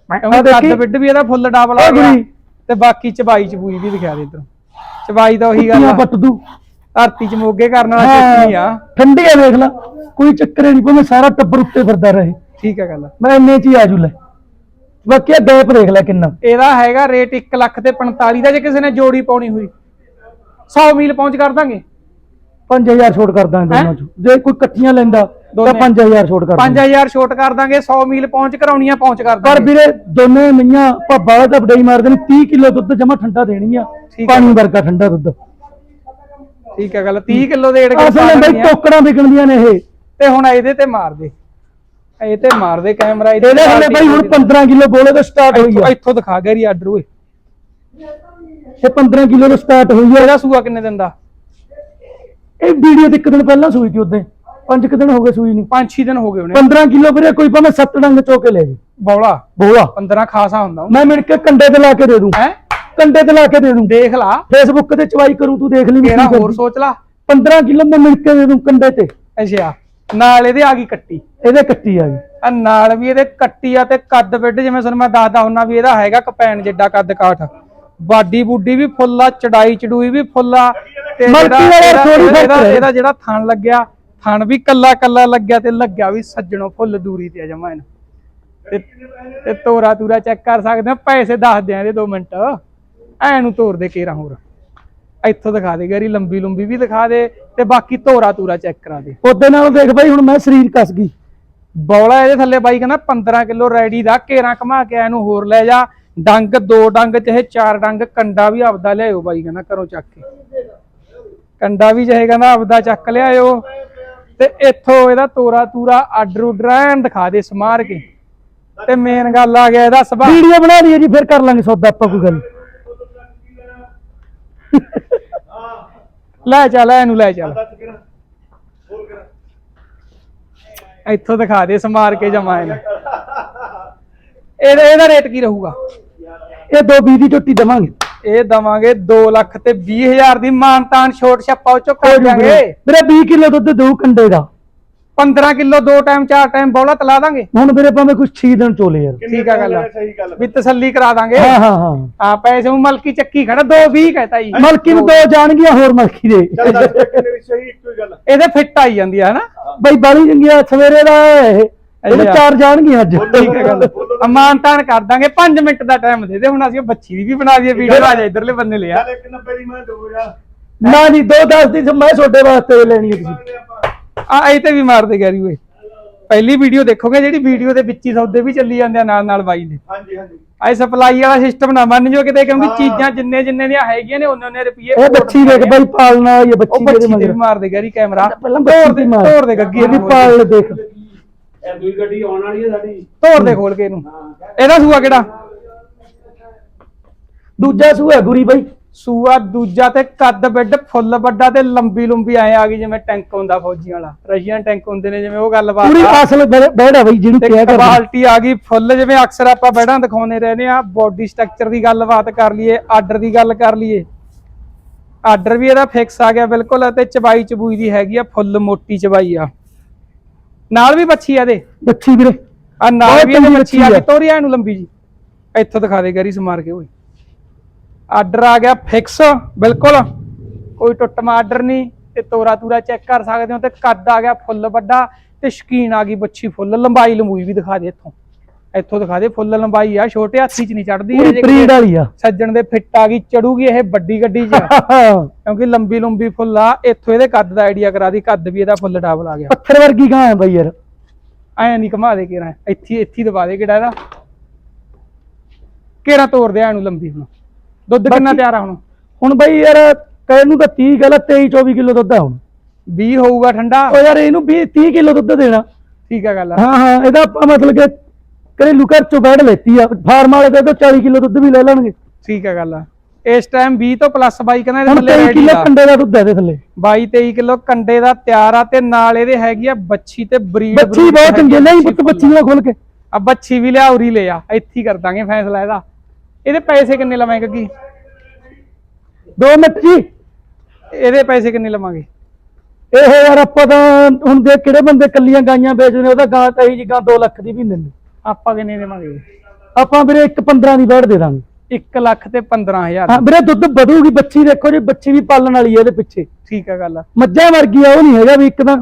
ਕਿਉਂਕਿ। ਕੱਦ ਵਿੱਡ ਵੀ ਇਹਦਾ ਫੁੱਲ ਡਬਲ ਆ ਗਿਆ। ਤੇ ਬਾਕੀ ਚਬਾਈ ਚਬੂਈ ਵੀ ਦਿਖਾ ਦੇ ਇਧਰ। ਚਬਾਈ ਦਾ ਉਹੀ ਗੱਲ ਆ। ਪੱਟ ਦੂ। ਧਰਤੀ ਚ ਮੋਗੇ ਕਰਨ ਵਾਲਾ ਚੇਤ ਨਹੀਂ ਆ। ਠੰਡੀ ਆ ਦੇਖ ਲੈ। ਕੋਈ ਚੱਕਰ ਨਹੀਂ ਭਾਵੇਂ ਸਾਰਾ ਟੱਬਰ ਉੱਤੇ ਫਿਰਦਾ ਰਹੇ ਠੀਕ ਆ ਗੱਲ ਮੈਂ ਇੰਨੇ ਚ ਹੀ ਆਜੂ ਲੈ। ਬਾਕੀ ਆ ਗੈਪ ਦੇਖ ਲੈ ਕਿੰਨਾ। ਇਹਦਾ ਹੈਗਾ ਰੇਟ 1 ਲੱਖ ਤੇ 45 ਦਾ ਜੇ ਕਿਸੇ ਨੇ ਜੋੜੀ ਪਾਉਣੀ ਹੋਈ। 100 ਮੀਲ ਪਹੁੰਚ ਕਰ ਦਾਂਗੇ। 5000 ਛੋਟ ਕਰ ਦਾਂਗੇ ਦੋਨਾਂ ਚ। ਜੇ ਕੋਈ ਇਕੱਠੀਆਂ ਲੈਂਦਾ ਤਾਂ ਦੋਨੇ। 5000 ਛੋਟ ਕਰ ਦਾਂਗੇ। 5000 ਛੋਟ ਕਰ ਦਾਂਗੇ 100 ਮੀਲ ਪਹੁੰਚ ਕਰ ਪਰ ਦਾਂਗੇ। ਵੀਰੇ ਦੋਨੇ ਮਈਆਂ ਭੱਬਾ ਦਾ ਵਡਾਈ ਮਾਰਦੇ ਨੇ 30 ਕਿਲੋ ਦੁੱਧ ਜਮਾ ਠੰਡਾ ਦੇਣੀ ਆ। ਠੀਕ ਆ। ਪਾਣੀ ਵਰਗਾ ਠੰਡਾ ਦੁੱਧ। ਠੀਕ ਹੈ ਗੱਲ 30 ਕਿਲੋ ਦੇ ਏੜ ਕੇ ਅਸਲ ਵਿੱਚ ਬਈ ਟੋਕੜਾਂ ਵਿਕਣਦੀਆਂ ਨੇ ਇਹ। ਤੇ ਹੁਣ ਇਹਦੇ ਤੇ ਮਾਰ ਦੇ। ਇਹ ਤੇ ਮਾਰ ਦੇ ਕੈਮਰਾ ਇਹਦੇ ਹਲੇ ਬਈ ਹੁਣ 15 ਕਿਲੋ ਬੋਲੇ ਤੋਂ ਸਟਾਰਟ ਹੋਈ ਇੱਥੋਂ ਆ। ਇੱਥੋਂ ਦਿਖਾ ਗੈਰੀ ਆਰਡਰ ਓਏ ਇਹ। 15 ਕਿਲੋ ਤੋਂ ਸਟਾਰਟ ਹੋਈ ਆ। ਇਹਦਾ ਸੂਆ ਕਿੰਨੇ ਦਿਨ ਦਾ? ਇਹ ਵੀਡੀਓ ਤੇ ਇੱਕ ਦਿਨ ਪਹਿਲਾਂ ਸੂਈ ਸੀ ਉਦੋਂ ਪੰਜ ਕੁ ਦਿਨ ਹੋ ਗਏ ਸੂਈ ਨੂੰ। 5-6 ਦਿਨ ਹੋ ਗਏ ਉਹਨੇ। 15 ਕਿਲੋ ਵੀਰੇ ਕੋਈ ਭਾਵੇਂ ਸੱਤ ਡੰਗ ਚੋ ਕੇ ਲੈ ਜੀ। ਬੌਲਾ। ਬੋਲਾ। 15 ਖਾਸਾ ਹੁੰਦਾ ਮੈਂ ਮਿਣ ਕੇ ਕੰਡੇ ਤੇ ਲਾ ਕੇ ਦੇ ਦੂੰ। ਹੈ? ਕੰਡੇ ਤੇ ਲਾ ਕੇ ਦੇ ਦੂੰ। ਦੇਖ ਲਾ। ਫੇਸਬੁੱਕ ਤੇ ਚਵਾਈ ਕਰੂੰ ਤੂੰ ਦੇਖ ਲਈ ਕੀ ਹੋਰ। ਸੋਚ ਲਾ। 15 ਕਿਲੋ ਮੈਂ ਮਿਣ ਕੇ ਦੇ ਦੂੰ ਕੰਡੇ ਤੇ। ਅੱਛਾ। ਨਾਲ ਇਹਦੇ ਆ ਗਈ ਕੱਟੀ। ਇਹਦੇ ਕੱਟੀ ਆ ਗਈ। ਆ ਨਾਲ ਵੀ ਇਹਦੇ ਕੱਟੀ ਆ ਤੇ ਕੱਦ ਵਿੱਡ ਜਿਵੇਂ ਤੁਹਾਨੂੰ ਮੈਂ ਦੱਸਦਾ ਹੁੰਨਾ ਵੀ ਇਹਦਾ ਹੈਗਾ ਕਪੈਨ ਜਿੱਡਾ ਕੱਦ ਕਾਠ। ਬਾਡੀ ਬੁੱਡੀ ਵੀ ਫੁੱਲ ਆ ਚੜਾਈ ਚੜੂਈ ਵੀ ਫੁੱਲ ਆ ਤੇ ਜਿਹੜਾ-। ਇਹਦਾ ਜਿਹੜਾ ਥਣ ਲੱਗਿਆ ਥਣ ਵੀ ਕੱਲਾ ਕੱਲਾ ਲੱਗਿਆ ਤੇ ਲੱਗਿਆ ਵੀ ਸੱਜਣੋਂ ਫੁੱਲ ਦੂਰੀ ਤੇ ਜਮਾ ਇਹਨੂੰ। ਤੇ ਤੋਰਾ ਤੂਰਾ ਚੈੱਕ ਕਰ ਸਕਦੇ ਆ ਪੈਸੇ ਦੱਸ ਦਿਆਂ ਇਹਦੇ 2 ਮਿੰਟ। ਐ ਨੂੰ ਤੋਰ ਦੇ ਕੇਰਾ ਹੋਰ। ਇੱਥੋਂ ਦਿਖਾ ਦੇ ਗਰੀ ਲੰਬੀ ਲੰਬੀ ਵੀ ਦਿਖਾ ਦੇ ਤੇ ਬਾਕੀ ਤੋਰਾ ਤੂਰਾ ਚੈੱਕ ਕਰਾ ਦੇ। ਉਹਦੇ ਨਾਲ ਦੇਖ ਬਾਈ ਹੁਣ ਮੈਂ ਸਰੀਰ ਕੱਸ ਗਈ। ਬੌਲਾ ਇਹਦੇ ਥੱਲੇ ਬਾਈ ਕਹਿੰਦਾ 15 ਕਿਲੋ ਰੈਡੀ ਦਾ ਘੇਰਾ ਘਮਾ ਕੇ ਇਹਨੂੰ ਹੋਰ ਲੈ ਜਾ। ਡੰਗ ਦੋ ਡੰਗ ਚਾਹੇ ਚਾਰ ਡੰਗ ਕੰਡਾ ਵੀ ਆਪਦਾ ਲਿਆਇਓ ਬਾਈ ਕਹਿੰਦਾ ਘਰੋਂ ਚੱਕ ਕੇ। ਕੰਡਾ ਵੀ ਚਾਹੇ ਕਹਿੰਦਾ ਆਪਦਾ ਚੱਕ ਲਿਆਇਓ। ਤੇ ਇੱਥੋਂ ਇਹਦਾ ਤੋਰਾ ਤੂਰਾ ਆਰਡਰ ਉਡਰ ਦਿਖਾ ਦੇ ਸਮਾਰ ਕੇ। ਤੇ ਮੇਨ ਗੱਲ ਆ ਗਿਆ ਇਹਦਾ ਸੁਭਾਅ। ਵੀਡੀਓ ਬਣਾ ਲਈਏ ਜੀ ਫਿਰ ਕਰ ਲਾਂਗੇ ਸੌਦਾ ਆਪਾਂ ਕੋਈ ਗੱਲ। ਲੈ ਚੱਲ ਇਹਨੂੰ ਲੈ ਚੱਲ। ਇੱਥੋਂ ਦਿਖਾ ਦੇ ਸਮਾਰ ਕੇ ਜਮਾ ਇਹਨੂੰ। ਇਹਦਾ ਇਹਦਾ ਰੇਟ ਕੀ ਰਹੂਗਾ? ਇਹ ਦੋ ਬੀ ਦੀ ਝੋਟੀ ਦਵਾਂਗੇ। ਇਹ ਦਵਾਂਗੇ 2 ਲੱਖ ਤੇ 20 ਹਜ਼ਾਰ ਦੀ ਮਾਨਤਾਨ ਛੋਟ ਛੱਪਾ ਉਹ ਚੋਂ ਕਰ ਦਿਆਂਗੇ। ਵੀਰੇ 20 ਕਿਲੋ ਦੁੱਧ ਦੋ ਕੰਡੇ ਦਾ। 15 ਕਿਲੋ ਦੋ ਟਾਈਮ ਚਾਰ ਟਾਈਮ ਬੌਲਾ ਤਲਾ ਦਾਂਗੇ। ਹੁਣ ਵੀਰੇ ਭਾਵੇਂ ਕੁਝ 6 ਦਿਨ ਚੋਲੇ ਯਾਰ। ਠੀਕ ਆ ਗੱਲ ਆ। ਵੀ ਤਸੱਲੀ ਕਰਾ ਦਾਂਗੇ। ਹਾਂ ਹਾਂ ਹਾਂ। ਹਾਂ ਪੈਸੇ ਨੂੰ ਮਲਕੀ ਚੱਕੀ ਖੜਾ 220 ਕਹਤਾ ਜੀ। ਮਲਕੀ ਨੂੰ ਦੋ ਜਾਣਗੀਆਂ ਹੋਰ ਮਲਕੀ ਦੇ। ਚੱਲ ਦੱਸ ਦੇ ਕਿੰਨੇ ਦੀ ਸਹੀ ਇੱਕੋ ਹੀ ਗੱਲ ਇਹਦੇ ਫਿੱਟ ਆਈ ਜਾਂਦੀ ਆ ਹਨਾ? ਬਈ ਬਾਲੀ ਚੰਗੀਆ ਸਵੇਰੇ ਦਾ ਇਹ ਇਹਦੇ। ਚਾਰ ਜਾਣਗੀਆਂ ਅੱਜ। ਠੀਕ ਹੈ ਗੱਲ ਮਾਨਤਾਨ ਕਰ ਦਾਂਗੇ 5 ਮਿੰਟ ਦਾ ਟਾਈਮ ਦੇ ਦੇ। ਹੁਣ ਅਸੀਂ ਉਹ ਬੱਚੀ ਦੀ ਵੀ ਬਣਾ ਦਈਏ ਵੀਡੀਓ ਆ ਜਾ ਇਧਰਲੇ ਬੰਨੇ ਲਿਆ। ਚੱਲ ਇੱਕ 90 ਦੀ ਮੈਂ ਦੋ ਯਾਰ ਨਾ ਜੀ ਦੋ ਦਸ ਦੀ ਮੈਂ ਤੁਹਾਡੇ ਵਾਸਤੇ ਲੈਣੀ ਹੈ ਤੁਸੀਂ। ਆ ਇਹ ਤੇ ਵੀ ਮਾਰਦੇ ਗੈਰੀ ਓਏ। ਪਹਿਲੀ ਵੀਡੀਓ ਦੇਖੋਗੇ ਜਿਹੜੀ ਵੀਡੀਓ ਦੇ ਵਿੱਚ ਹੀ ਸੌਦੇ ਵੀ ਚੱਲੀ ਜਾਂਦੇ ਆ ਨਾਲ ਨਾਲ ਬਾਈ ਦੇ। ਹਾਂਜੀ ਹਾਂਜੀ। ਆਏ ਸਪਲਾਈ ਵਾਲਾ ਸਿਸਟਮ ਨਾ ਮੰਨ ਜੋ ਕਿਤੇ ਕਿਉਂਕਿ ਚੀਜ਼ਾਂ ਜਿੰਨੇ ਜਿੰਨੇ ਦੀਆਂ ਹੈਗੀਆਂ ਨੇ ਉਹਨੇ ਉਹਨੇ ਰੁਪਏ ਇਹ ਬੱਚੀ ਦੇਖ ਬਈ ਪਾਲਣਾ ਇਹ ਬੱਚੀ ਦੇ ਮਗਰ। ਮਾਰਦੇ ਗੈਰੀ ਕੈਮਰਾ ਪਹਿਲਾਂ ਤੋੜ ਦੇ ਤੋੜ ਦੇ ਗੱਗੀ ਇਹ ਵੀ ਇਹਨੂੰ। ਪਾਲ ਦੇਖ। ਇਹ ਦੂਈ ਗੱਡੀ ਆਉਣ ਵਾਲੀ ਹੈ ਸਾਡੀ। ਤੋੜ ਦੇ ਖੋਲ ਕੇ ਇਹਨੂੰ। ਇਹਦਾ ਸੂਆ ਕਿਹੜਾ? ਦੂਜਾ ਸੂਆ ਗੁਰੀ ਬਈ। ਸੂਆ ਦੂਜਾ ਤੇ ਕੱਦ ਬਿੱਡ ਫੁੱਲ ਵੱਡਾ ਤੇ ਲੰਬੀ ਲੰਬੀ ਐ ਆ ਗਈ ਜਿਵੇਂ ਟੈਂਕ ਹੁੰਦਾ ਫੌਜੀਆਂ ਵਾਲਾ। ਰਸ਼ੀਅਨ ਟੈਂਕ ਹੁੰਦੇ ਨੇ ਜਿਵੇਂ ਉਹ ਗੱਲਬਾਤ ਪੂਰੀ। ਅਸਲ ਬੈੜਾ ਬਈ ਜਿਹਨੂੰ ਤੇ ਕਿਹਾ ਕਰਦੇ ਕੁਆਲਿਟੀ ਆ ਗਈ ਫੁੱਲ ਜਿਵੇਂ ਅਕਸਰ ਆਪਾਂ ਬੈੜਾਂ ਦਿਖਾਉਂਦੇ ਰਹਿੰਦੇ ਆ ਬੋਡੀ ਸਟਰਕਚਰ ਦੀ ਗੱਲਬਾਤ ਕਰ ਲਈਏ ਆਰਡਰ ਦੀ ਗੱਲ ਕਰ ਲਈਏ। ਆਰਡਰ ਵੀ ਇਹਦਾ ਫਿਕਸ ਆ ਗਿਆ ਬਿਲਕੁਲ ਤੇ ਚਬਾਈ ਚਬੂਈ ਦੀ ਹੈਗੀ ਆ ਫੁੱਲ ਮੋਟੀ ਚਬਾਈ ਆ। ਨਾਲ ਵੀ ਬੱਚੀ ਆ ਇਹਦੇ। ਬੱਚੀ ਵੀਰੇ। ਆ ਨਾਲ ਵੀ ਇਹਦੇ ਬੱਚੀ ਆ ਬੱਚੀ ਕਿ ਆ। ਤੋਰੀਆਂ ਇਹਨੂੰ ਲੰਬੀ ਜੀ? ਇੱਥੋਂ ਦਿਖਾ ਦੇ ਗਰੀ ਸਮਾਰ ਕੇ ਓਏ। ਆਰਡਰ ਆ ਗਿਆ ਫਿਕਸ ਬਿਲਕੁਲ। ਕੋਈ ਟੁੱਟਮਾ ਆਰਡਰ ਨਹੀਂ। ਤੇ ਤੋਰਾ ਤੂਰਾ ਚੈੱਕ ਕਰ ਸਕਦੇ ਹੋ ਤੇ ਕੱਦ ਆ ਗਿਆ ਫੁੱਲ ਵੱਡਾ ਤੇ ਸ਼ਕੀਨ ਆ ਗਈ ਬੱਚੀ ਫੁੱਲ। ਲੰਬਾਈ ਲੰਬੂਈ ਵੀ ਦਿਖਾ ਦੇ ਇੱਥੋਂ। ਇੱਥੋਂ ਦਿਖਾ ਦੇ ਫੁੱਲ ਲੰਬਾਈ ਆ ਛੋਟੇ ਹਾਥੀ ਚ ਨਹੀਂ ਚੜਦੀ ਪੂਰੀ ਪ੍ਰੀਡ ਵਾਲੀ ਆ। ਸੱਜਣ ਦੇ ਫਿੱਟ ਆ ਗਈ ਚੜੂਗੀ ਇਹ ਵੱਡੀ ਗੱਡੀ 'ਚ। ਕਿਉਂਕਿ ਲੰਬੀ ਲੰਬੀ ਫੁੱਲ ਆ ਇੱਥੋਂ ਇਹਦੇ ਕੱਦ ਦਾ ਆਈਡੀਆ ਕਰਾ ਦੀ ਕੱਦ ਵੀ ਇਹਦਾ ਫੁੱਲ ਡਬਲ ਆ ਗਿਆ। ਪੱਥਰ ਵਰਗੀ ਗਾਂ ਹੈ ਬਈ ਯਾਰ। ਐ ਨਹੀਂ ਘਮਾ ਦੇ ਕਿਹੜਾ ਇੱਥੇ ਇੱਥੇ ਦਬਾ ਦੇ ਕਿਹੜਾ ਇਹਦਾ। ਕਿਹੜਾ ਤੋੜ ਦੇ ਇਹਨੂੰ ਲੰਬੀ ਹੁਣ। ਦੁੱਧ ਕਿੰਨਾ ਤਿਆਰ ਆ ਹੁਣ? ਹੁਣ ਬਈ ਯਾਰ ਕਹਿ ਨੂੰ ਤਾਂ 30 ਗੱਲ 23 24 ਕਿਲੋ ਦੁੱਧ ਆ ਹੁਣ। 20 ਹੋਊਗਾ ਠੰਡਾ। ਉਹ ਯਾਰ ਇਹਨੂੰ 20 30 ਕਿਲੋ ਦੁੱਧ ਦੇਣਾ। ਠੀਕ ਆ ਗੱਲ ਹਾਂ ਹਾਂ ਇਹਦਾ ਮਤਲਬ ਕਿ ਘਰੇਲੂ ਘਰ ਚੋਂ ਬੈਠ ਲੈਤੀ ਆ ਫਾਰਮ ਵਾਲੇ ਤਾਂ 40 ਕਿਲੋ ਦੁੱਧ ਵੀ ਲੈ ਲੈਣਗੇ। ਠੀਕ ਆ ਗੱਲ ਇਸ ਟਾਈਮ 20 ਤੋਂ ਪਲੱਸ ਬਾਈ ਕਹਿੰਦਾ ਇਹਦੇ ਹੁਣ ਥੱਲੇ 23 ਰੈਡੀ ਕਿਲੋ ਆ। ਕੰਡੇ ਦਾ ਦੁੱਧ ਹੈ ਇਹਦੇ ਥੱਲੇ। 22 23 ਕਿਲੋ ਕੰਡੇ ਦਾ ਤਿਆਰ ਆ ਤੇ ਨਾਲ ਇਹਦੇ ਹੈਗੀ ਆ ਬੱਚੀ ਤੇ ਬਰੀਡ ਬੱਚੀ ਬਹੁਤ ਚੰਗੀ ਹੈ, ਨਹੀਂ ਪੁੱਤ ਬੱਚੀ ਨਾਲ ਖੋਲ ਕੇ। ਆ ਬੱਚੀ ਵੀ ਲਿਆ ਉਰੀ ਲੈ ਆ ਇੱਥੇ ਹੀ ਕਰ ਦਾਂਗੇ ਫੈਸਲਾ ਇਹਦਾ। ਇਹਦੇ ਪੈਸੇ ਕਿੰਨੇ ਲਵਾਂਗੇ ਗੱਗੀ 2 ਮਿੰਟ ਜੀ। ਇਹਦੇ ਪੈਸੇ ਕਿੰਨੇ ਲਵਾਂਗੇ? ਇਹ ਯਾਰ ਆਪਾਂ ਤਾਂ ਹੁਣ ਦੇ ਕਿਹੜੇ ਬੰਦੇ ਕੱਲੀਆਂ ਗਾਈਆਂ ਵੇਚਦੇ ਨੇ ਉਹਦਾ ਗਾਂ ਤਾਂ ਇਹੀ ਜੀ ਗਾਂ 2 ਲੱਖ ਦੀ ਵੀ ਦਿੰਦੇ। ਆਪਾਂ ਕਿੰਨੇ ਦੇਵਾਂਗੇ? ਆਪਾਂ ਵੀਰੇ ਇੱਕ 15 ਦੀ ਬੈਠ ਦੇ ਦਾਂਗੇ। 1 ਲੱਖ ਤੇ 15000 ਹਾਂ ਵੀਰੇ ਦੁੱਧ ਵਧੂਗੀ ਬੱਚੀ ਦੇਖੋ ਜੀ ਬੱਚੀ ਵੀ ਪਾਲਣ ਵਾਲੀ ਹੈ ਇਹਦੇ ਪਿੱਛੇ। ਠੀਕ ਆ ਗੱਲ ਮੱਝਾਂ ਵਰਗੀ ਆ ਉਹ ਨਹੀਂ ਹੈਗਾ ਵੀ ਇੱਕ ਤਾਂ।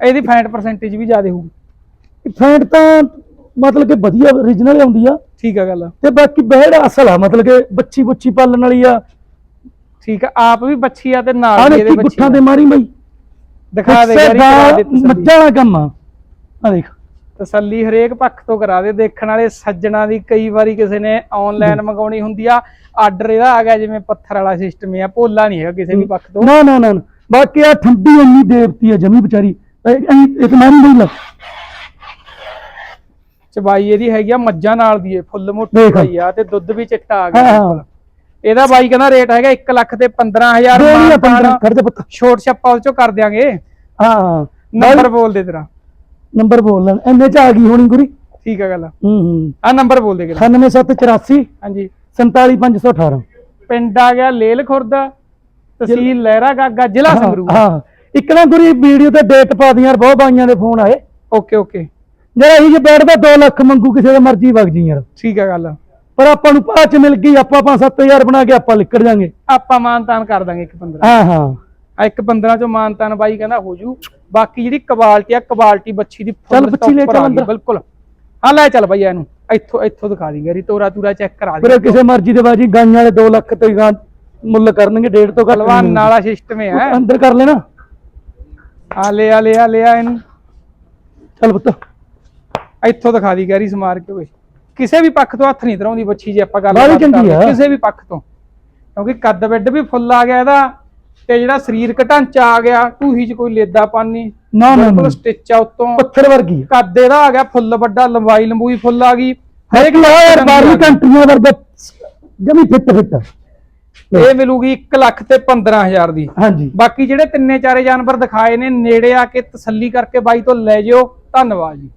ਇਹਦੀ ਫੈਟ ਪਰਸੈਂਟੇਜ ਵੀ ਜ਼ਿਆਦਾ ਹੋਊਗੀ। ਫੈਂਟ ਤਾਂ ਮਤਲਬ ਕਿ ਵਧੀਆ origignal ਆਉਂਦੀ ਆ। ਠੀਕ ਆ ਗੱਲ ਤੇ ਬਾਕੀ ਬਹਿੜ ਅਸਲ ਆ ਮਤਲਬ ਕਿ ਬੱਚੀ ਬੁੱਚੀ ਪਾਲਣ ਵਾਲੀ ਆ। ਠੀਕ ਆ ਆਪ ਵੀ ਬੱਚੀ ਆ ਤੇ ਨਾਲ ਵੀ ਇਹਦੇ ਬੱਚੀ ਗੁੱਠਾਂ ਤੇ ਮਾਰੀ ਬਈ। ਦਿਖਾ ਦੇ ਯਾਰੀ ਦੇ ਦਾ ਮੱਝਾਂ ਵਾਲਾ ਕੰਮ ਆ। ਆ ਦੇਖ। ਤਸੱਲੀ ਹਰੇਕ ਪੱਖ ਤੋਂ ਕਰਾ ਦੇ। ਦੇਖਣ ਵਾਲੇ ਸੱਜਣਾ ਦੀ ਕਈ ਵਾਰੀ ਕਿਸੇ ਨੇ ਆਨਲਾਈਨ ਮੰਗਾਉਣੀ ਹੁੰਦੀ ਆ। ਆਰਡਰ ਇਹਦਾ ਆ ਗਿਆ ਜਿਵੇਂ ਪੱਥਰ ਵਾਲਾ ਸਿਸਟਮ ਆ। ਭੋਲਾ ਨਹੀਂ ਹੈਗਾ ਕਿਸੇ ਵੀ ਪੱਖ ਤੋਂ। ਨਾ ਨਾ ਨਾ। ਬਾਕੀ ਆ ਠੰਡੀ ਇੰਨੀ ਦੇਵਤੀ ਆ ਜਮੀ ਵਿਚਾਰੀ। ਇੱਕ ਮਾਰੀ ਨਹੀਂ ਲੱਗ ਚਬਾਈ ਇਹਦੀ ਹੈਗੀ ਆ ਮੱਝਾਂ ਨਾਲ ਦੀ ਏ ਫੁੱਲ ਮੋਟੀ। ਚਬਾਈ ਆ ਤੇ ਦੁੱਧ ਵੀ ਚਿੱਟਾ ਆ ਗਿਆ। ਇਹਦਾ ਬਾਈ ਕਹਿੰਦਾ ਰੇਟ ਹੈਗਾ 1 ਲੱਖ ਤੇ 15000 ਦੇ ਨਹੀਂ ਮਾਨਤਾਨ। ਪੰਦਰਾਂ ਖੜ ਜਾ ਪੁੱਤ। ਛੋਟ ਛੱਪਾ ਉਹ ਚੋਂ ਕਰ ਦਿਆਂਗੇ। ਹਾਂ। ਨੰਬਰ ਬੋਲ ਦੇ ਤੇਰਾ। ਨੰਬਰ ਬੋਲ ਲੈਣ। ਇੰਨੇ ਚ ਆ ਗਈ ਹੋਣੀ ਗੁਰੀ। ਠੀਕ ਆ ਗੱਲ। ਹੂੰ ਹੂੰ। ਆ ਨੰਬਰ ਬੋਲ ਦੇ ਕਿਹੜਾ? 98784 ਹਾਂਜੀ। 47518 ਪਿੰਡ ਆ ਗਿਆ ਲੇਲ ਖੁਰਦ ਤਹਿਸੀਲ ਲਹਿਰਾ ਗਾਗਾ ਜ਼ਿਲ੍ਹਾ ਸੰਗਰੂਰ। ਹਾਂ। ਇੱਕ ਨਾ ਗੁਰੀ ਵੀਡੀਓ ਤੇ ਡੇਟ ਪਾ ਦੀ ਯਾਰ ਬਹੁਤ ਬਾਈਆਂ ਦੇ ਫੋਨ ਆਏ। Okay okay. ਜਿਹੜਾ ਇਹ ਜੇ ਬੈਠਦਾ 2 ਲੱਖ ਮੰਗੂ ਕਿਸੇ ਦਾ ਮਰਜ਼ੀ ਵਗ ਜੀ ਯਾਰ। ਠੀਕ ਆ ਗੱਲ। ਪਰ ਆਪਾਂ ਨੂੰ ਭਾਅ ਚ ਮਿਲ ਗਈ ਆਪਾਂ 5-7000 ਬਣਾ ਕੇ ਆਪਾਂ ਲਿਕੜ ਜਾਾਂਗੇ। ਆਪਾਂ ਮਾਨਤਾਨ ਕਰ ਦਾਂਗੇ ਇੱਕ 15 ਹਾਂ ਹਾਂ। ਆ ਇੱਕ 15 ਚੋਂ ਮਾਨਤਾਨ ਬਾਈ ਕਹਿੰਦਾ ਹੋ ਜੂ। ਬਾਕੀ ਜਿਹੜੀ ਕੁਆਲਿਟੀ ਆ ਕੁਆਲਿਟੀ ਬੱਚੀ ਦੀ ਚੱਲ ਬੱਚੀ ਲੈ ਚੱਲ ਅੰਦਰ। ਬਿਲਕੁਲ। ਆ ਲੈ ਚੱਲ ਬਈ ਇਹਨੂੰ ਇੱਥੋਂ ਇੱਥੋਂ ਦਿਖਾ ਦੀ ਗਰੀ ਤੋਰਾ ਤੂਰਾ ਚੈੱਕ ਕਰਾ ਫਿਰ ਦੇ ਕਿਸੇ ਮਰਜ਼ੀ ਦੇ ਬਾਜੀ ਗਾਈਆਂ ਵਾਲੇ 2 ਲੱਖ ਤੇ ਗਾਂ ਮੁੱਲ ਕਰਨਗੇ ਡੇਢ ਤੋਂ ਘੱਟ ਹਲਵਾਨ ਨਹੀਂ। ਵਾਲਾ ਸਿਸਟਮ ਹੈ। ਅੰਦਰ ਕਰ ਲੈਣਾ। ਆ ਲੈ ਆ ਲੈ ਆ ਲੈ ਆ ਇਹਨੂੰ। ਚੱਲ ਪੁੱਤ। ਇੱਥੋਂ ਦਿਖਾ ਦੀ ਗੈਰੀ ਸਮਾਰ ਕੇ ਓਏ ਕਿਸੇ ਵੀ ਪੱਖ ਤੋਂ ਹੱਥ ਨਹੀਂ ਧਰਾਉਂਦੀ ਬੱਚੀ ਜੇ ਆਪਾਂ ਗੱਲ ਕਰਦੇ। ਕਿਸੇ ਵੀ ਪੱਖ ਤੋਂ। ਕਿਉਂਕਿ ਕੱਦ ਵਿੱਡ ਵੀ ਫੁੱਲ ਆ ਗਿਆ ਇਹਦਾ। ਤੇ ਜਿਹੜਾ ਸਰੀਰਕ ਢਾਂਚਾ ਆ ਗਿਆ ਢੂਹੀ 'ਚ ਕੋਈ ਲੇਦਾਪਨ ਨਹੀਂ। ਨਾ, ਨਾ, ਬਿਲਕੁਲ। ਸਟਿਚ ਆ ਉੱਤੋਂ। ਪੱਥਰ ਵਰਗੀ ਕੱਦ ਇਹਦਾ ਆ ਗਿਆ ਫੁੱਲ ਵੱਡਾ ਲੰਬਾਈ ਲੰਬੂਈ ਫੁੱਲ ਆ ਗਈ। ਹਰੇਕ ਯਾਰ ਬਾਹਰਲੀ ਕੰਟਰੀਆਂ ਵਰਗਾ ਜਮੀ ਫਿੱਟ ਫਿੱਟ ਇਹ ਮਿਲੂਗੀ 1 ਲੱਖ ਤੇ 15000 ਦੀ। ਹਾਂਜੀ। ਬਾਕੀ ਜਿਹੜੇ ਤਿੰਨੇ ਚਾਰੇ ਜਾਨਵਰ ਦਿਖਾਏ ਨੇ ਨੇੜੇ ਆ ਕੇ ਤਸੱਲੀ ਕਰਕੇ ਬਾਈ ਤੋਂ ਲੈ ਜਿਓ। ਧੰਨਵਾਦ ਜੀ।